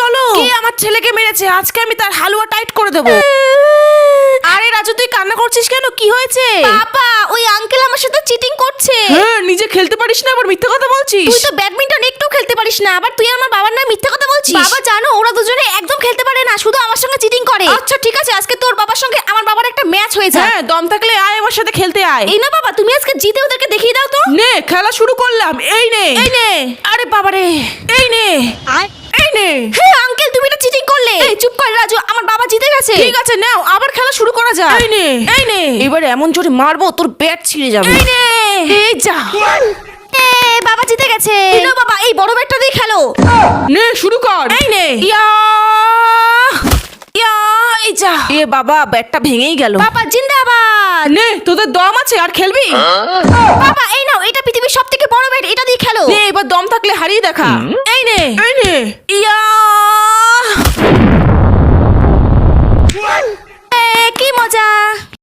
চলো। কে আমার ছেলেকে মেরেছে? আজকে আমি তার হালুয়া টাইট করে দেবো। আরে রাজু তুই কান্না করছিস কেন? কি হয়েছে? বাবা ওই আঙ্কেল আমার সাথে চিটিং করছে। হ্যাঁ নিজে খেলতে পারিস না আবার মিথ্যে কথা বলছিস। তুই তো ব্যাডমিন্টন একটু খেলতে পারিস না আবার তুই আমার বাবার নামে মিথ্যা কথা বলছিস। বাবা জানো ওরা দুজনে একদম খেলতে পারে না শুধু আমার সঙ্গে চিটিং করে। আচ্ছা ঠিক আছে আজকে তোর বাবার সঙ্গে আমার বাবার একটা ম্যাচ হয়ে যায় হ্যাঁ দম থাকলে আয় আমার সাথে খেলতে আয়। এই না বাবা তুমি আজকে জিতে ওদেরকে দেখিয়ে দাও তো। নে খেলা শুরু করলাম। এই নে। এই নে। আরে বাবারে এই নে। এই নে হ্যাঁ আঙ্কেল তুমি এটা চিটিং করলে? এই চুপ কর রাজু আমার বাবা জিতে গেছে। ঠিক আছে নাও আবার খেলা শুরু করা যাক। এই নে। এই নে। এবার এমন জোরে মারবো তোর ব্যাট ছিঁড়ে যাবে। এই নে। এই যা। এ, বাবা জিতে গেছে। দিলো বাবা এই বড় ব্যাটটা দিয়ে খেলো। নে শুরু কর। এই নে। ইয়া। ইয়া এই যা। এ বাবা ব্যাটটা ভেঙেই গেল। বাবা জিন্দাবাদ। নে তোদের দম আছে আর খেলবি? বাবা এই নাও এটা পৃথিবীর সব থেকে বড় ব্যাট এটা দিয়ে খেলো। নে এবার দম থাকলে হারিয়ে দেখা। এই নে। এই নে ইয়া এ, কি মজা